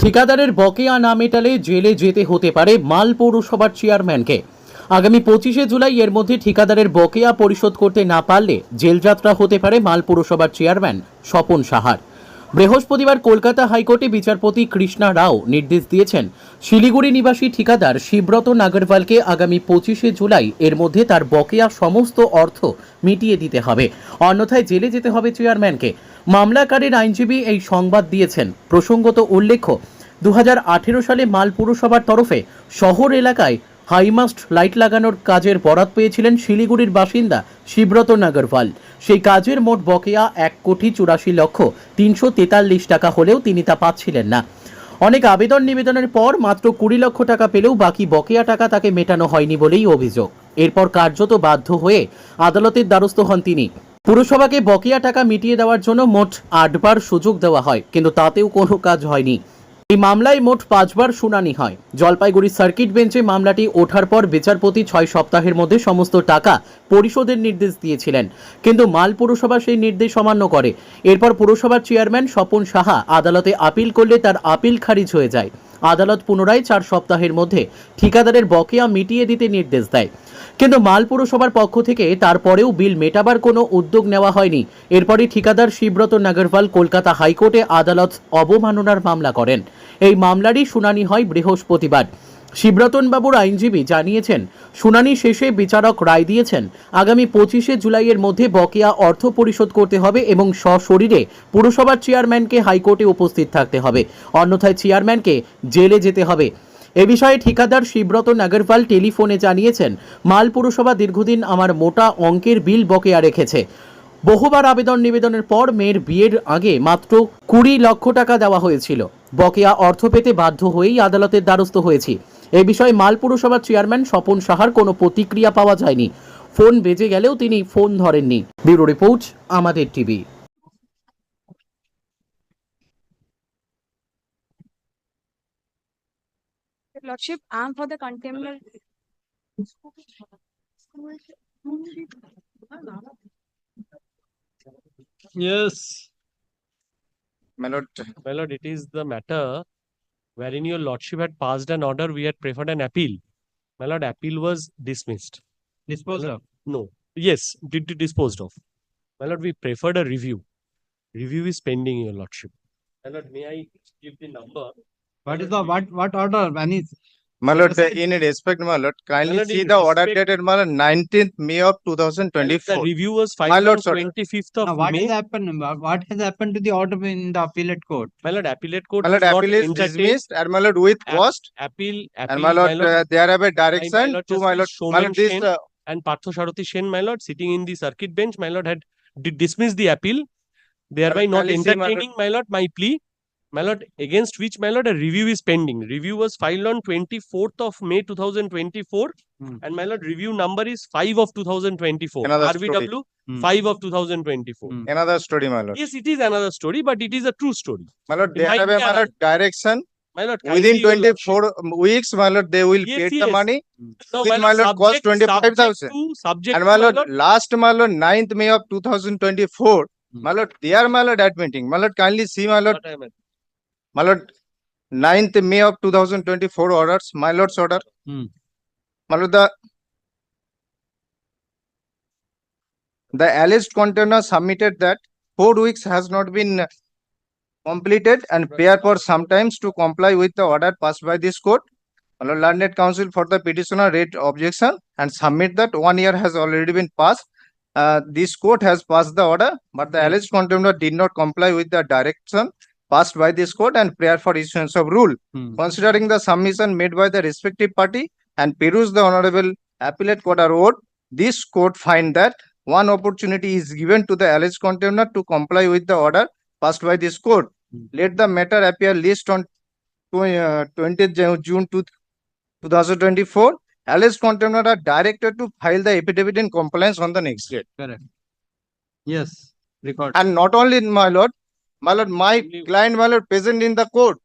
ঠিকাদারের বকেয়া না মেটালে জেলে যেতে হতে পারে মাল পৌরসভার চেয়ারম্যানকে। আগামী পঁচিশে জুলাই এর মধ্যে ঠিকাদারের বকেয়া পরিশোধ করতে না পারলে জেলযাত্রা হতে পারে মাল পৌরসভার চেয়ারম্যান স্বপন সাহার। বৃহস্পতিবার কলকাতা হাইকোর্টে বিচারপতি কৃষ্ণা রাও নির্দেশ দিয়েছেন, শিলিগুড়ি নিবাসী ঠিকাদার শিবব্রত নাগরওয়ালকে আগামী পঁচিশে জুলাই এর মধ্যে তার বকেয়া সমস্ত অর্থ মিটিয়ে দিতে হবে। অন্যথায় জেলে যেতে হবে চেয়ারম্যানকে। মামলাকারীর আইনজীবী এই সংবাদ দিয়েছেন। প্রসঙ্গত উল্লেখ্য দু হাজার আঠেরো সালে মাল পুরসভার তরফে শহর এলাকায় হাইমাস্ট লাইট লাগানোর কাজের বরাত পেয়েছিলেন শিলিগুড়ির বাসিন্দা শিবব্রত নাগরওয়াল সেই কাজের মোট বকেয়া এক কোটি চুরাশি লক্ষ তিনশো তেতাল্লিশ টাকা হলেও তিনি তা পাচ্ছিলেন না। অনেক আবেদন নিবেদনের পর মাত্র কুড়ি লক্ষ টাকা পেলেও বাকি বকেয়া টাকা তাকে মেটানো হয়নি বলেই অভিযোগ। এরপর কার্যত বাধ্য হয়ে আদালতের দ্বারস্থ হন তিনি। পুরসভাকে বকেয়া টাকা মিটিয়ে দেওয়ার জন্য মোট আটবার সুযোগ দেওয়া হয়, কিন্তু তাতেও কোনো কাজ হয়নি। এই মামলায় মোট পাঁচবার শুনানি হয়। জলপাইগুড়ি সার্কিট বেঞ্চে মামলাটি ওঠার পর বিচারপতি ছয় সপ্তাহের মধ্যে সমস্ত টাকা পরিশোধের নির্দেশ দিয়েছিলেন। কিন্তু মাল পুরসভা সেই নির্দেশ অমান্য করে। এরপর পুরসভার চেয়ারম্যান স্বপন সাহা আদালতে আপিল করলে তার আপিল খারিজ হয়ে যায়। আদালত পুনরায় চার সপ্তাহের মধ্যে ঠিকাদারের বকেয়া মিটিয়ে দিতে নির্দেশ দেয়। কিন্তু মাল পুরসভার পক্ষ থেকে তারপরেও বিল মেটাবার কোনো উদ্যোগ নেওয়া হয়নি। এরপরই ঠিকাদার শিবব্রত নাগরওয়াল কলকাতা হাইকোর্টে আদালত অবমাননার মামলা করেন। এই মামলারই শুনানি হয় বৃহস্পতিবার। শিবরতন বাবুর আইনজীবী জানিয়েছেন, শুনানি শেষে বিচারক রায় দিয়েছেন, আগামী পঁচিশে জুলাইয়ের মধ্যে বকেয়া অর্থ পরিশোধ করতে হবে এবং সশরীরে পুরসভার চেয়ারম্যানকে হাইকোর্টে উপস্থিত থাকতে হবে। অন্যথায় চেয়ারম্যানকে জেলে যেতে হবে। এ বিষয়ে ঠিকাদার শিবব্রত নাগরওয়াল টেলিফোনে জানিয়েছেন, মাল পুরসভা দীর্ঘদিন আমার মোটা অঙ্কের বিল বকেয়া রেখেছে। বহুবার আবেদন নিবেদনের পর মেয়ের বিয়ের আগে মাত্র কুড়ি লক্ষ টাকা দেওয়া হয়েছিল। বকেয়া অর্থ পেতে বাধ্য হয়েই আদালতের দ্বারস্থ হয়েছি। এ বিষয়ে মাল পুরসভার চেয়ারম্যান স্বপন সাহার কোনো প্রতিক্রিয়া পাওয়া যায়নি। ফোন বেজে গেলেও তিনি ফোন ধরেননি। ব্যুরো রিপোর্ট আমাদের TV. Lordship, I am for the contempt. Yes, My lord, my lord, it is the matter wherein your lordship had passed an order, we had preferred an appeal. My lord, appeal was dismissed. Disposed of. No, yes, did did disposed of. My lord, we preferred a review. Review is pending, your lordship. My lord, may I give the number? What is the, what, what order, when is, my lord, in respect, my lord, kindly lord, see the order dated, my lord, nineteenth May of two thousand The twenty-four. review was My filed on lord, twenty-fifth Now, of what has happened, what has happened to the order in the appellate court? My lord, appellate court My lord, appeal is dismissed and my lord with App- cost. appeal, And appeal, my lord, uh, there have a direction lord, to my lord, my lord, this, uh, and Partho Sarathy Sen, my lord, sitting in the circuit bench, my lord, had did dismiss the appeal, thereby not my lord. entertaining, my lord, my plea. My lord, against which, my lord, a review is pending. Review was filed on twenty-fourth of May two thousand twenty-four. Hmm. And my lord, review number is five of two thousand twenty-four. Another story. RVW, Hmm. five of two thousand twenty-four. Hmm. another story, my lord. Yes, it is another story, but it is a true story. My lord, they have a, my lord, direction. My lord, Within kindly, your twenty-four weeks, my lord, they will Yes, get the money. No, with my lord, cost 25,000. subject to- Subject And my lord, last, my lord, ninth May of two thousand twenty-four, Hmm. my lord, they are, my lord, admitting. My lord, kindly see, my lord, What I meant. My lord, ninth May of two thousand twenty-four orders, my lord's order. Hmm. My lord, the the alleged container submitted that four weeks has not been completed and prayer for sometimes to comply with the order passed by this court. My lord, learned counsel for the petitioner read objection and submit that one year has already been passed. Uh, this court has passed the order, but the Hmm. alleged container did not comply with the direction passed by this court and prayer for issuance of rule. Hmm. Considering the submission made by the respective party and peruse the honorable appellate court award, this court find that one opportunity is given to the alleged contemner to comply with the order passed by this court. Hmm. Let the matter appear list on twentieth June two thousand twenty-four. Alleged contemner are directed to file the affidavit in compliance on the next date. Correct. Yes, record. And not only in my lord, my lord, my client, my lord, present in the court.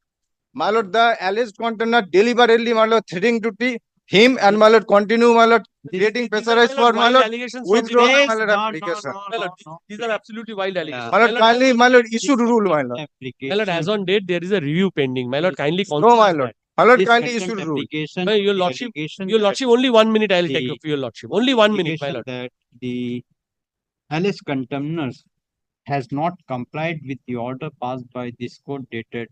My lord, the alleged container deliberately, my lord, threatening to te- him and my lord continue, my lord, This- creating These pressurized for my lord, allegations withdraw my lord No, no, application. no, My lord, no, no. These are absolutely wild allegations. My lord, My lord, kindly, my lord, issue rule, my lord. my lord, as on date, there is a review pending. My lord, kindly No, consider my lord. My lord, kindly issue contempt rule. application, No, your lordship- Your lordship, only one minute I'll take the up for your lordship. Only one minute, my lord. That the alleged contemners has not complied with the order passed by this court dated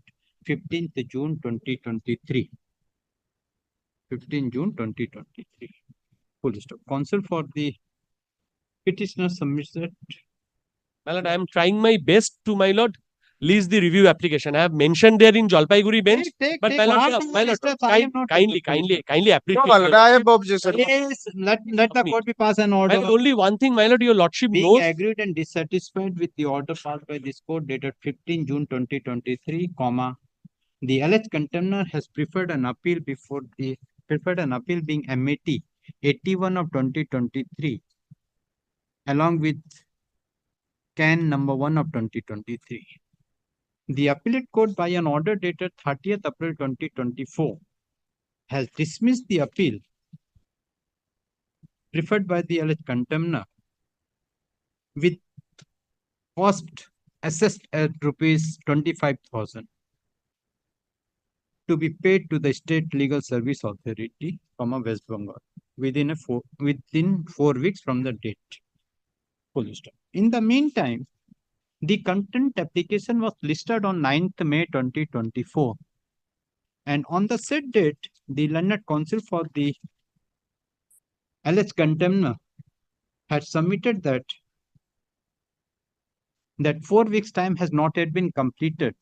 fifteenth June twenty twenty-three. Fifteen June twenty twenty-three. Full stop. Counsel for the petitioner submitted My lord, I am trying my best to, my lord, lease the review application. I have mentioned there in Jalpaiguri bench. Take- take- But take my lord, half yeah, an my lord, kind- am not kindly, kindly, kindly No, my lord, I lordship. have objection. Please, let, let the court be passed an order. lord, only one thing, my lord, your lordship Being knows. agreed and dissatisfied with the order passed by this court dated fifteen June twenty twenty-three, comma, the alleged contemner has preferred an appeal before the, preferred an appeal being MAT eighty-one of twenty twenty-three, along with can number one of twenty twenty-three. The appellate court by an order dated thirtieth April twenty twenty-four has dismissed the appeal preferred by the alleged contemner with cost assessed at rupees twenty-five thousand to be paid to the State Legal Service Authority, comma, West Bengal, within a four, within four weeks from the date. In the meantime, the content application was listed on 9th May twenty twenty-four. And on the said date, the learned Council for the alleged contemner had submitted that that four weeks time has not yet been completed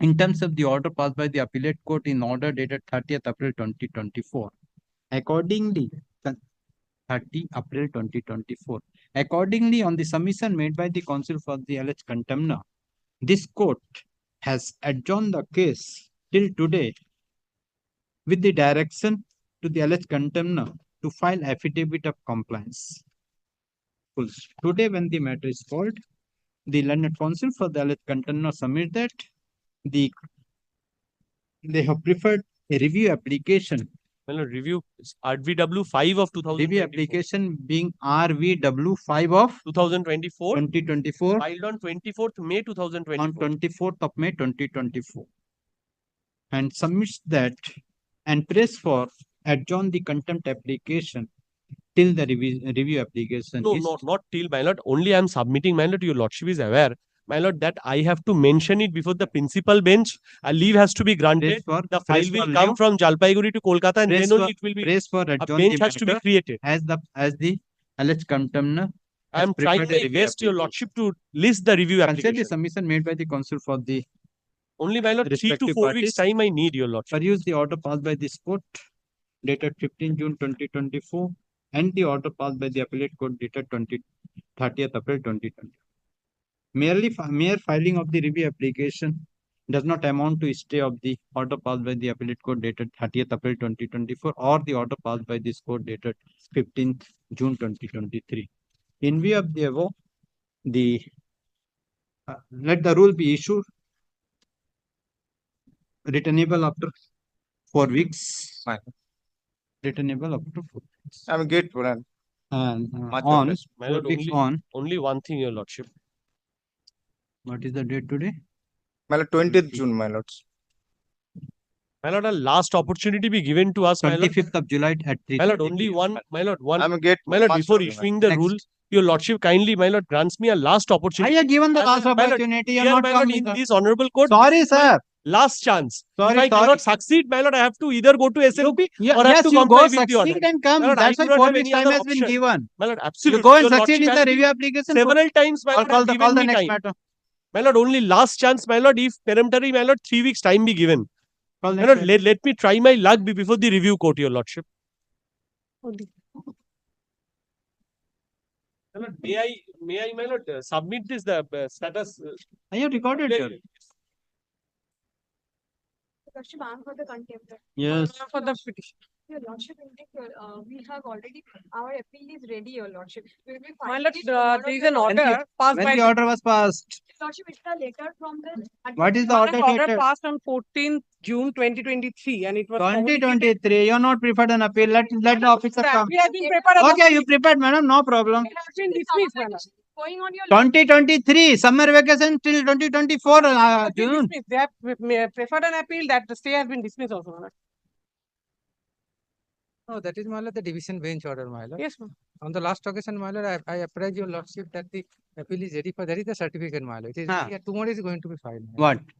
in terms of the order passed by the appellate court in order dated thirtieth April twenty twenty-four. Accordingly, con- thirty April twenty twenty-four. Accordingly, on the submission made by the counsel for the alleged contemner, this court has adjourned the case till today with the direction to the alleged contemner to file affidavit of compliance. Today, when the matter is called, the learned counsel for the alleged contemner submit that the they have preferred a review application, Review RVW five of two thousand. review application being RVW five of Two thousand twenty-four, twenty twenty-four filed on twenty-fourth May two thousand on twenty-four. twenty-fourth of May twenty twenty-four. And submits that and prays for adjourn the contempt application till the review, review application No, is no, not till, my lord. Only I am submitting, my lord. Your lordship is aware, my lord, that I have to mention it before the principal bench. A leave has to be granted. for, The file will come leave, from Jalpaiguri to Kolkata and then only it will be, prays for a bench has to be created. as the, as the alleged contemner I am trying to a my review best, your lordship, to list the review Consider the submission made by the counsel for the Only, my lord, three to four weeks time I need, your lordship. peruse the order passed by this court dated fifteen June twenty twenty-four and the order passed by the appellate court dated 20 30th April twenty twenty. Merely, fi- mere filing of the review application does not amount to stay of the order passed by the appellate court dated thirtieth April twenty twenty-four or the order passed by this court dated fifteenth June twenty twenty-three. In view of the above, the uh, let the rule be issued returnable after four weeks. Fine. Returnable after four weeks. I'm grateful and And uh, on, four weeks only, on, only one thing, your lordship. What is the date today? My lord, twentieth June, my lords. My lord, a last opportunity be given to us, my lord. Twenty-fifth of July at three. My lord, only one, my lord, one, I'm grateful. my lord, before obliged, my issuing the Next. rule, your lordship kindly, my lord, grants me a last opportunity. I opportunity. have given the My last lord, my lord, opportunity, you're Here, not my lord, coming. in sir. this honorable court, Sorry, sir. last chance. If Sorry, I sorry. cannot succeed, my lord, I have to either go to SLP Ye- or have Yes, to you comply go with the order. succeed and come. My lord, I That's do why not four have weeks any time other has been option. given. My lord, You absolutely. go and your succeed lordship in the has review application. Several times, my I'll lord, call have the, call given the me next time. matter. My lord, only last chance, my lord, if peremptory, my lord, three weeks time be given. Call My lord, let, let me try my luck before the review court, your lordship. My lord, may I, may I, my lord, uh, submit this, the uh, status? uh, I have recorded there? here. Lordship, I'm for the contempt. Yes. For the petition. Your lordship, in fact, your, uh, we have already, our appeal is ready, your lordship. We will be My filing lord, it uh, tomorrow, there is your an lordship. order passed When by. the order was passed, Lordship, it's a letter from the. what is the One order order dated? passed on fourteenth June twenty twenty-three and it was. Twenty communicated- twenty-three, you're not preferred an appeal, let, let the officer The come. appeal has been prepared. as of- Okay, you prepared, madam, no problem. It has been The dismissed, summer my lord. vacation is Going on your. Twenty twenty-three, summer vacation till twenty twenty-four, uh, Has been June. dismissed. They have pre- may- preferred an appeal that the stay has been dismissed also. my lord. No, that is my lord, the division bench order, my lord. Yes, ma'am. On the last occasion, my lord, I, I apprised your lordship that the appeal is ready for, that is the certificate, my lord. It is, Ah. yeah, tomorrow is going to be filed. my lord. What?